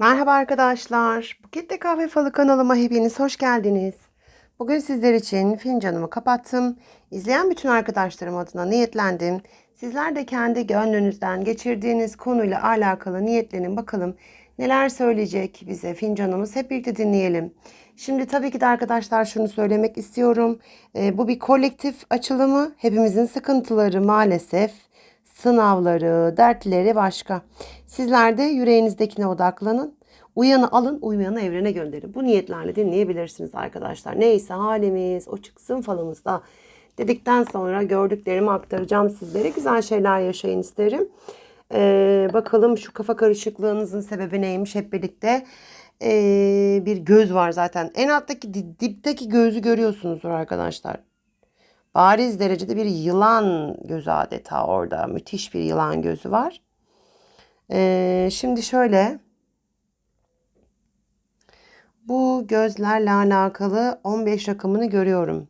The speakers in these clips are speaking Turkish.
Merhaba arkadaşlar. Buket'te Kahve Falı kanalıma hepiniz hoş geldiniz. Bugün sizler için fincanımı kapattım. İzleyen bütün arkadaşlarım adına niyetlendim. Sizler de kendi gönlünüzden geçirdiğiniz konuyla alakalı niyetlenin bakalım neler söyleyecek bize fincanımız hep birlikte dinleyelim. Şimdi tabii ki de arkadaşlar şunu söylemek istiyorum. Ee, bu bir kolektif açılımı. Hepimizin sıkıntıları maalesef sınavları, dertleri başka. Sizler de yüreğinizdekine odaklanın. Uyanı alın, uymayanı evrene gönderin. Bu niyetlerle dinleyebilirsiniz arkadaşlar. Neyse halimiz, o çıksın falımızda dedikten sonra gördüklerimi aktaracağım sizlere. Güzel şeyler yaşayın isterim. Ee, bakalım şu kafa karışıklığınızın sebebi neymiş hep birlikte. Ee, bir göz var zaten. En alttaki di- dipteki gözü görüyorsunuzdur arkadaşlar bariz derecede bir yılan gözü adeta orada. Müthiş bir yılan gözü var. Ee, şimdi şöyle. Bu gözlerle alakalı 15 rakamını görüyorum.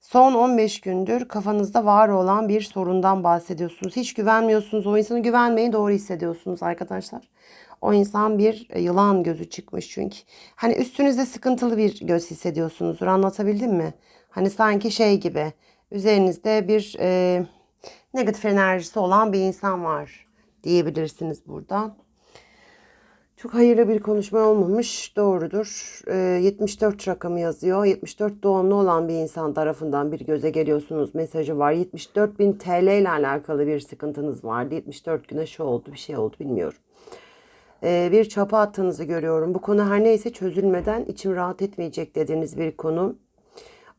Son 15 gündür kafanızda var olan bir sorundan bahsediyorsunuz. Hiç güvenmiyorsunuz. O insana güvenmeyi doğru hissediyorsunuz arkadaşlar. O insan bir e, yılan gözü çıkmış çünkü. Hani üstünüzde sıkıntılı bir göz hissediyorsunuzdur. Anlatabildim mi? Hani sanki şey gibi. Üzerinizde bir e, negatif enerjisi olan bir insan var diyebilirsiniz burada. Çok hayırlı bir konuşma olmamış. Doğrudur. Ee, 74 rakamı yazıyor. 74 doğumlu olan bir insan tarafından bir göze geliyorsunuz mesajı var. 74 bin TL ile alakalı bir sıkıntınız vardı. 74 güne şu oldu bir şey oldu bilmiyorum. Ee, bir çapa attığınızı görüyorum. Bu konu her neyse çözülmeden içim rahat etmeyecek dediğiniz bir konu.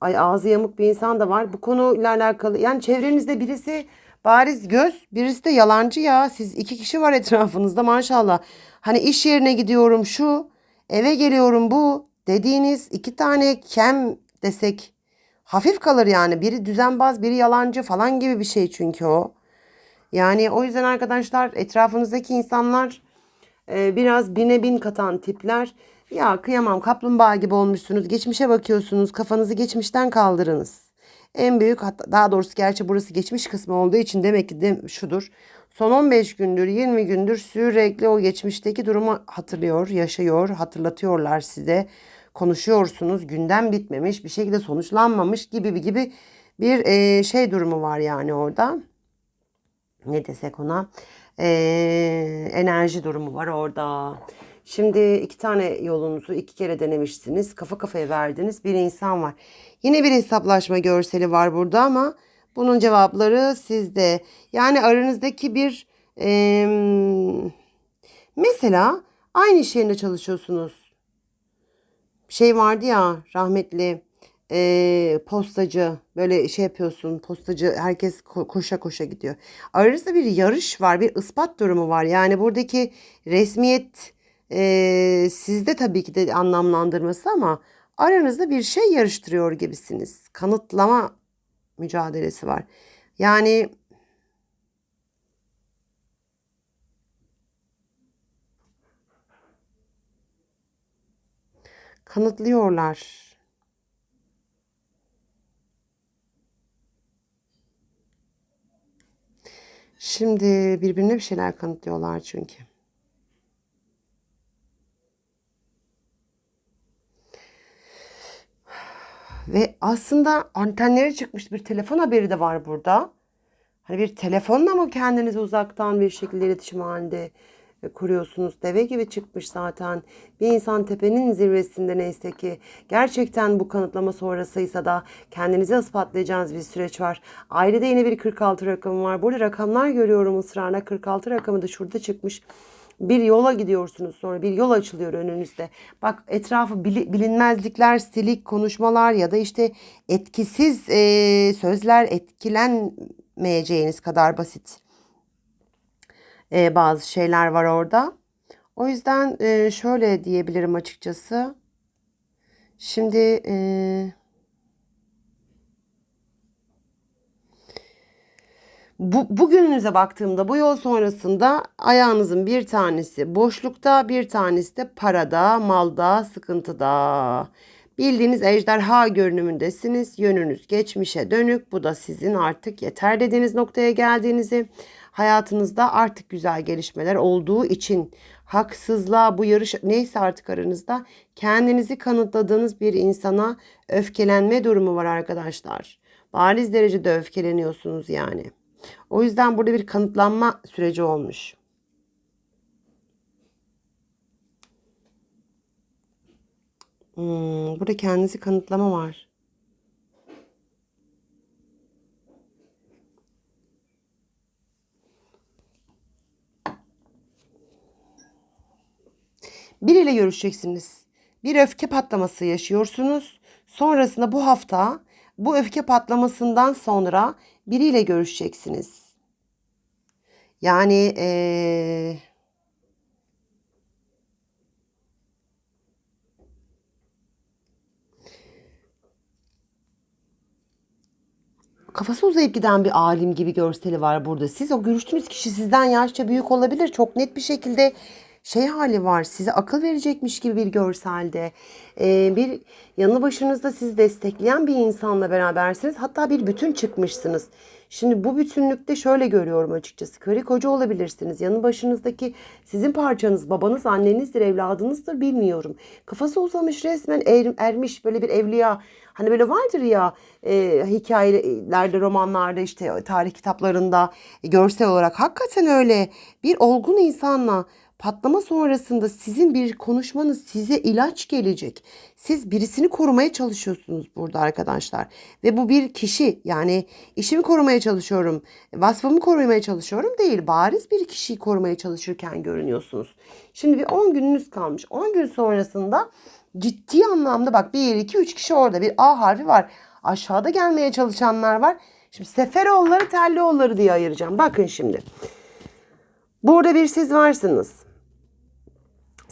Ay ağzı yamuk bir insan da var. Bu konuyla alakalı yani çevrenizde birisi bariz göz, birisi de yalancı ya. Siz iki kişi var etrafınızda maşallah. Hani iş yerine gidiyorum şu, eve geliyorum bu dediğiniz iki tane kem desek hafif kalır yani. Biri düzenbaz, biri yalancı falan gibi bir şey çünkü o. Yani o yüzden arkadaşlar etrafınızdaki insanlar e, biraz bine bin katan tipler. Ya kıyamam kaplumbağa gibi olmuşsunuz. Geçmişe bakıyorsunuz. Kafanızı geçmişten kaldırınız. En büyük hatta daha doğrusu gerçi burası geçmiş kısmı olduğu için demek ki de şudur. Son 15 gündür 20 gündür sürekli o geçmişteki durumu hatırlıyor, yaşıyor, hatırlatıyorlar size. Konuşuyorsunuz. Gündem bitmemiş, bir şekilde sonuçlanmamış gibi bir gibi bir e, şey durumu var yani orada ne desek ona Ee, enerji durumu var orada. Şimdi iki tane yolunuzu iki kere denemişsiniz. Kafa kafaya verdiniz. Bir insan var. Yine bir hesaplaşma görseli var burada ama bunun cevapları sizde. Yani aranızdaki bir em, mesela aynı iş yerinde çalışıyorsunuz şey vardı ya rahmetli eee, postacı böyle şey yapıyorsun postacı herkes ko- koşa koşa gidiyor. Aranızda bir yarış var bir ispat durumu var yani buradaki resmiyet eee, sizde tabii ki de anlamlandırması ama aranızda bir şey yarıştırıyor gibisiniz. Kanıtlama mücadelesi var. Yani kanıtlıyorlar. Şimdi birbirine bir şeyler kanıtlıyorlar çünkü. Ve aslında antenleri çıkmış bir telefon haberi de var burada. Hani bir telefonla mı kendinizi uzaktan bir şekilde iletişim halinde e, kuruyorsunuz? Deve gibi çıkmış zaten. Bir insan tepenin zirvesinde neyse ki gerçekten bu kanıtlama sonrasıysa da kendinizi ispatlayacağınız bir süreç var. Ailede yine bir 46 rakamı var. Burada rakamlar görüyorum ısrarla. 46 rakamı da şurada çıkmış. Bir yola gidiyorsunuz sonra bir yol açılıyor önünüzde. Bak etrafı bili- bilinmezlikler, silik konuşmalar ya da işte etkisiz e, sözler etkilenmeyeceğiniz kadar basit e, bazı şeyler var orada. O yüzden e, şöyle diyebilirim açıkçası. Şimdi e, bu, bugününüze baktığımda bu yol sonrasında ayağınızın bir tanesi boşlukta, bir tanesi de parada, malda, sıkıntıda. Bildiğiniz ejderha görünümündesiniz. Yönünüz geçmişe dönük. Bu da sizin artık yeter dediğiniz noktaya geldiğinizi, hayatınızda artık güzel gelişmeler olduğu için haksızlığa, bu yarış neyse artık aranızda kendinizi kanıtladığınız bir insana öfkelenme durumu var arkadaşlar. Bariz derecede öfkeleniyorsunuz yani. O yüzden burada bir kanıtlanma süreci olmuş. Hmm, burada kendinizi kanıtlama var. Biriyle görüşeceksiniz. Bir öfke patlaması yaşıyorsunuz. Sonrasında bu hafta bu öfke patlamasından sonra biriyle görüşeceksiniz. Yani ee, kafası uzayıp giden bir alim gibi görseli var burada. Siz o görüştüğünüz kişi sizden yaşça büyük olabilir. Çok net bir şekilde şey hali var. Size akıl verecekmiş gibi bir görselde. Bir yanı başınızda sizi destekleyen bir insanla berabersiniz. Hatta bir bütün çıkmışsınız. Şimdi bu bütünlükte şöyle görüyorum açıkçası. Karı koca olabilirsiniz. Yanı başınızdaki sizin parçanız, babanız, annenizdir, evladınızdır bilmiyorum. Kafası uzamış resmen er, ermiş böyle bir evliya. Hani böyle vardır ya e, hikayelerde, romanlarda işte tarih kitaplarında görsel olarak hakikaten öyle bir olgun insanla patlama sonrasında sizin bir konuşmanız size ilaç gelecek. Siz birisini korumaya çalışıyorsunuz burada arkadaşlar. Ve bu bir kişi yani işimi korumaya çalışıyorum, vasfımı korumaya çalışıyorum değil. Bariz bir kişiyi korumaya çalışırken görünüyorsunuz. Şimdi bir 10 gününüz kalmış. 10 gün sonrasında ciddi anlamda bak 1, 2, 3 kişi orada bir A harfi var. Aşağıda gelmeye çalışanlar var. Şimdi Seferoğulları, Tellioğulları diye ayıracağım. Bakın şimdi. Burada bir siz varsınız.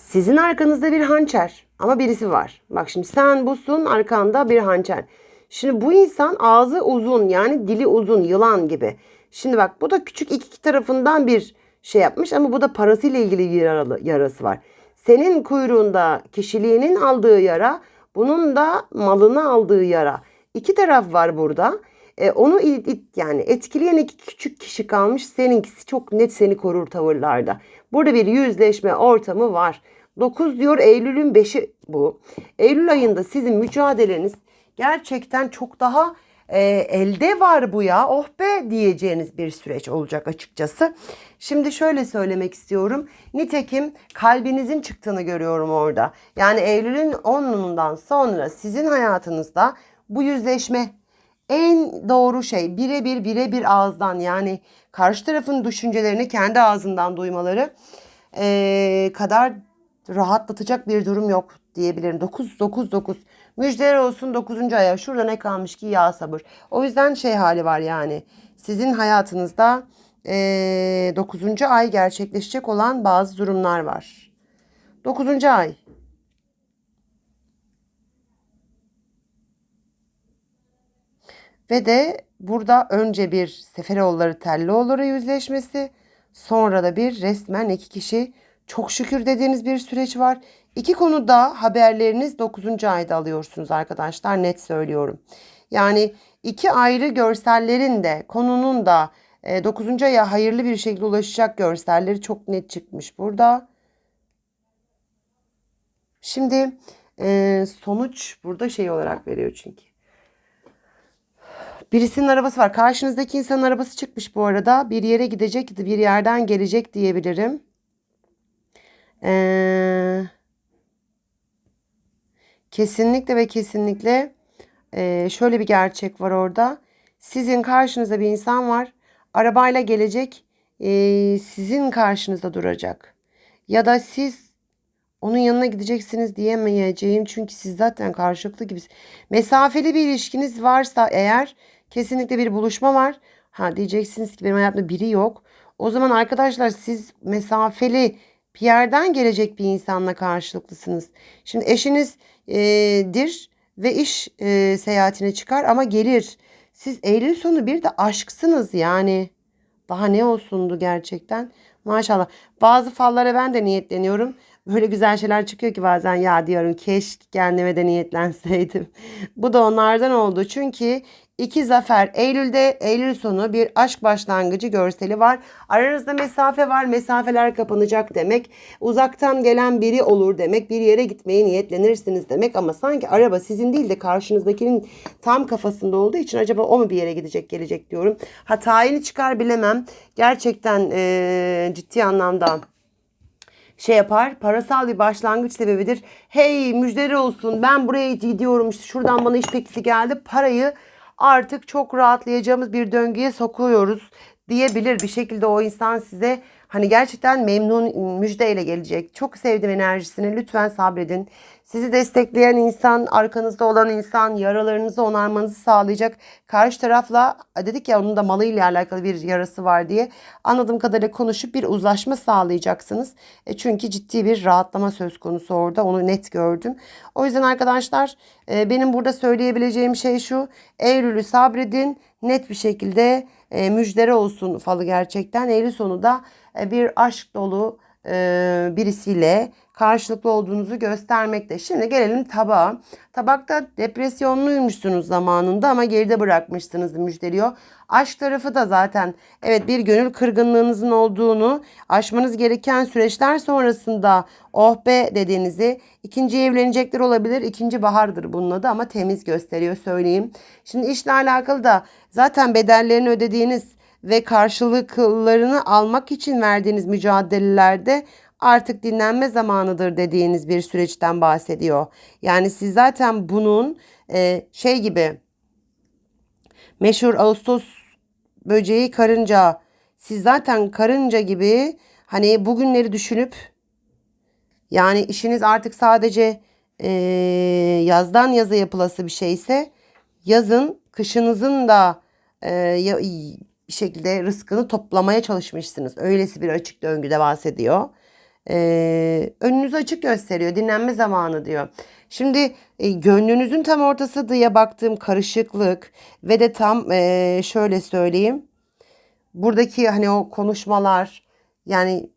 Sizin arkanızda bir hançer ama birisi var. Bak şimdi sen busun arkanda bir hançer. Şimdi bu insan ağzı uzun yani dili uzun yılan gibi. Şimdi bak bu da küçük iki tarafından bir şey yapmış ama bu da parasıyla ilgili yaralı, yarası var. Senin kuyruğunda kişiliğinin aldığı yara, bunun da malını aldığı yara. İki taraf var burada. E, onu it, it, yani etkileyen iki küçük kişi kalmış. Seninkisi çok net seni korur tavırlarda. Burada bir yüzleşme ortamı var. 9 diyor Eylül'ün 5'i bu. Eylül ayında sizin mücadeleniz gerçekten çok daha e, elde var bu ya oh be diyeceğiniz bir süreç olacak açıkçası. Şimdi şöyle söylemek istiyorum. Nitekim kalbinizin çıktığını görüyorum orada. Yani Eylül'ün 10'undan sonra sizin hayatınızda bu yüzleşme en doğru şey birebir birebir ağızdan yani karşı tarafın düşüncelerini kendi ağzından duymaları e, kadar rahatlatacak bir durum yok diyebilirim. 9 9 9 müjdeler olsun 9. aya. Şurada ne kalmış ki ya sabır. O yüzden şey hali var yani. Sizin hayatınızda e, 9. ay gerçekleşecek olan bazı durumlar var. 9. ay. Ve de burada önce bir Seferoğulları Tellioğulları yüzleşmesi, sonra da bir resmen iki kişi çok şükür dediğiniz bir süreç var. İki konuda haberleriniz 9. ayda alıyorsunuz arkadaşlar net söylüyorum. Yani iki ayrı görsellerin de konunun da 9. aya hayırlı bir şekilde ulaşacak görselleri çok net çıkmış burada. Şimdi sonuç burada şey olarak veriyor çünkü. Birisinin arabası var. Karşınızdaki insanın arabası çıkmış bu arada. Bir yere gidecek, bir yerden gelecek diyebilirim. Ee, kesinlikle ve kesinlikle e, şöyle bir gerçek var orada. Sizin karşınızda bir insan var. Arabayla gelecek. E, sizin karşınızda duracak. Ya da siz onun yanına gideceksiniz diyemeyeceğim. Çünkü siz zaten karşılıklı gibisiniz. Mesafeli bir ilişkiniz varsa eğer kesinlikle bir buluşma var. Ha diyeceksiniz ki benim hayatımda biri yok. O zaman arkadaşlar siz mesafeli bir yerden gelecek bir insanla karşılıklısınız. Şimdi eşinizdir ve iş e, seyahatine çıkar ama gelir. Siz Eylül sonu bir de aşksınız yani. Daha ne olsundu gerçekten. Maşallah. Bazı fallara ben de niyetleniyorum. Böyle güzel şeyler çıkıyor ki bazen ya diyorum keşke kendime de niyetlenseydim. Bu da onlardan oldu. Çünkü İki zafer. Eylül'de Eylül sonu bir aşk başlangıcı görseli var. Aranızda mesafe var. Mesafeler kapanacak demek. Uzaktan gelen biri olur demek. Bir yere gitmeye niyetlenirsiniz demek. Ama sanki araba sizin değil de karşınızdakinin tam kafasında olduğu için acaba o mu bir yere gidecek gelecek diyorum. Ha tayini çıkar bilemem. Gerçekten ee, ciddi anlamda şey yapar. Parasal bir başlangıç sebebidir. Hey müjderi olsun ben buraya gidiyorum işte şuradan bana iş teklifi geldi. Parayı artık çok rahatlayacağımız bir döngüye sokuyoruz diyebilir. Bir şekilde o insan size hani gerçekten memnun müjdeyle gelecek. Çok sevdim enerjisini. Lütfen sabredin. Sizi destekleyen insan, arkanızda olan insan yaralarınızı onarmanızı sağlayacak. Karşı tarafla dedik ya onun da malıyla alakalı bir yarası var diye. Anladığım kadarıyla konuşup bir uzlaşma sağlayacaksınız. E çünkü ciddi bir rahatlama söz konusu orada. Onu net gördüm. O yüzden arkadaşlar e, benim burada söyleyebileceğim şey şu. Eylül'ü sabredin. Net bir şekilde e, müjdere olsun falı gerçekten. Eylül sonu da bir aşk dolu e, birisiyle karşılıklı olduğunuzu göstermekte. Şimdi gelelim tabağa. Tabakta depresyonluymuşsunuz zamanında ama geride bırakmışsınız müjdeliyor. Aşk tarafı da zaten evet bir gönül kırgınlığınızın olduğunu aşmanız gereken süreçler sonrasında oh be dediğinizi ikinci evlenecekler olabilir. ikinci bahardır bunun adı ama temiz gösteriyor söyleyeyim. Şimdi işle alakalı da zaten bedellerini ödediğiniz ve karşılıklarını almak için verdiğiniz mücadelelerde artık dinlenme zamanıdır dediğiniz bir süreçten bahsediyor. Yani siz zaten bunun e, şey gibi meşhur Ağustos böceği karınca siz zaten karınca gibi hani bugünleri düşünüp yani işiniz artık sadece e, yazdan yaza yapılası bir şeyse yazın kışınızın da e, bir şekilde rızkını toplamaya çalışmışsınız. Öylesi bir açık döngüde bahsediyor. Ee, önünüzü açık gösteriyor. Dinlenme zamanı diyor. Şimdi e, gönlünüzün tam ortası diye baktığım karışıklık ve de tam e, şöyle söyleyeyim. Buradaki hani o konuşmalar yani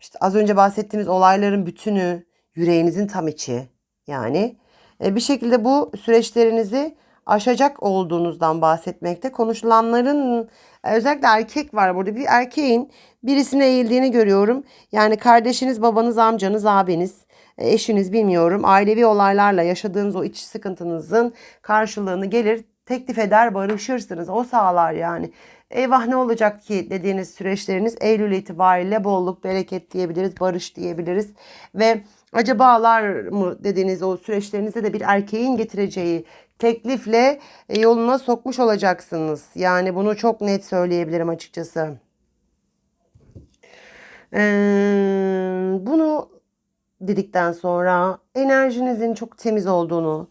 işte az önce bahsettiğimiz olayların bütünü yüreğinizin tam içi yani e, bir şekilde bu süreçlerinizi aşacak olduğunuzdan bahsetmekte. Konuşulanların e, özellikle erkek var burada. Bir erkeğin birisine eğildiğini görüyorum. Yani kardeşiniz, babanız, amcanız, abiniz, e, eşiniz bilmiyorum. Ailevi olaylarla yaşadığınız o iç sıkıntınızın karşılığını gelir teklif eder barışırsınız. O sağlar yani. Eyvah ne olacak ki dediğiniz süreçleriniz Eylül itibariyle bolluk, bereket diyebiliriz, barış diyebiliriz. Ve acabalar mı dediğiniz o süreçlerinize de bir erkeğin getireceği teklifle e, yoluna sokmuş olacaksınız. Yani bunu çok net söyleyebilirim açıkçası. Ee, bunu dedikten sonra enerjinizin çok temiz olduğunu,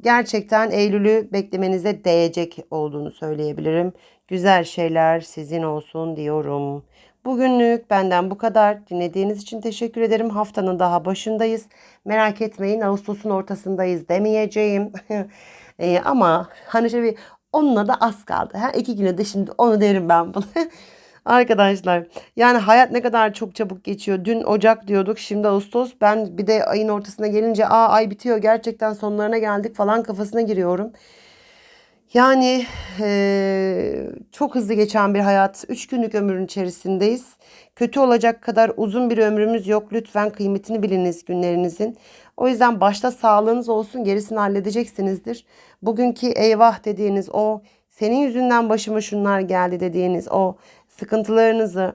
gerçekten Eylül'ü beklemenize değecek olduğunu söyleyebilirim. Güzel şeyler sizin olsun diyorum. Bugünlük benden bu kadar. Dinlediğiniz için teşekkür ederim. Haftanın daha başındayız. Merak etmeyin Ağustos'un ortasındayız demeyeceğim. e, ama hani şöyle bir onunla da az kaldı. Ha, iki güne de şimdi onu derim ben bunu. Arkadaşlar yani hayat ne kadar çok çabuk geçiyor. Dün Ocak diyorduk şimdi Ağustos. Ben bir de ayın ortasına gelince aa ay bitiyor gerçekten sonlarına geldik falan kafasına giriyorum. Yani e, çok hızlı geçen bir hayat. Üç günlük ömrün içerisindeyiz. Kötü olacak kadar uzun bir ömrümüz yok. Lütfen kıymetini biliniz günlerinizin. O yüzden başta sağlığınız olsun gerisini halledeceksinizdir. Bugünkü eyvah dediğiniz o senin yüzünden başıma şunlar geldi dediğiniz o sıkıntılarınızı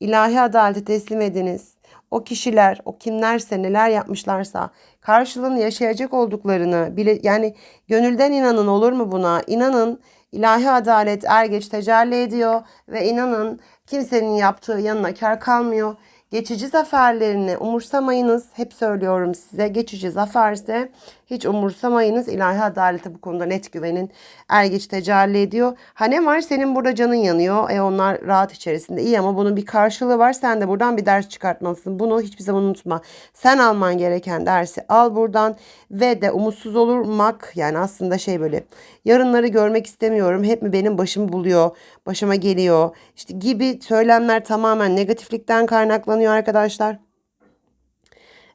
ilahi adalete teslim ediniz. O kişiler, o kimlerse neler yapmışlarsa karşılığını yaşayacak olduklarını bile yani gönülden inanın olur mu buna? İnanın ilahi adalet er geç tecelli ediyor ve inanın kimsenin yaptığı yanına kar kalmıyor. Geçici zaferlerini umursamayınız. Hep söylüyorum size. Geçici zaferse hiç umursamayınız. İlahi adalete bu konuda net güvenin. Er geç tecelli ediyor. Ha ne var? Senin burada canın yanıyor. E onlar rahat içerisinde. iyi ama bunun bir karşılığı var. Sen de buradan bir ders çıkartmalısın. Bunu hiçbir zaman unutma. Sen alman gereken dersi al buradan. Ve de umutsuz olmak yani aslında şey böyle yarınları görmek istemiyorum. Hep mi benim başımı buluyor? Başıma geliyor. İşte gibi söylemler tamamen negatiflikten kaynaklanıyor arkadaşlar.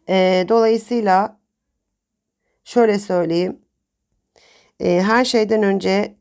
E, dolayısıyla şöyle söyleyeyim. E, her şeyden önce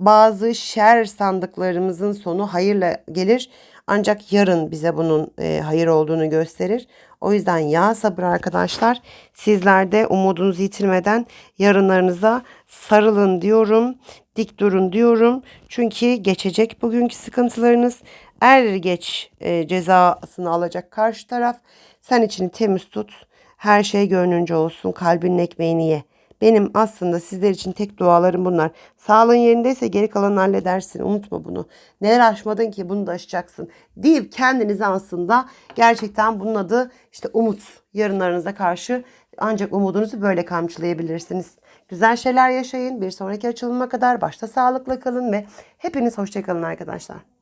bazı şer sandıklarımızın sonu hayırla gelir. Ancak yarın bize bunun e, hayır olduğunu gösterir. O yüzden ya sabır arkadaşlar. Sizler de umudunuzu yitirmeden yarınlarınıza sarılın diyorum. Dik durun diyorum. Çünkü geçecek bugünkü sıkıntılarınız. Er geç e, cezasını alacak karşı taraf. Sen içini temiz tut. Her şey gönlünce olsun. Kalbinin ekmeğini ye. Benim aslında sizler için tek dualarım bunlar. Sağlığın yerindeyse geri kalanını halledersin. Unutma bunu. Neler aşmadın ki bunu da aşacaksın. Deyip kendinize aslında gerçekten bunun adı işte umut. Yarınlarınıza karşı ancak umudunuzu böyle kamçılayabilirsiniz. Güzel şeyler yaşayın. Bir sonraki açılıma kadar başta sağlıkla kalın ve hepiniz hoşçakalın arkadaşlar.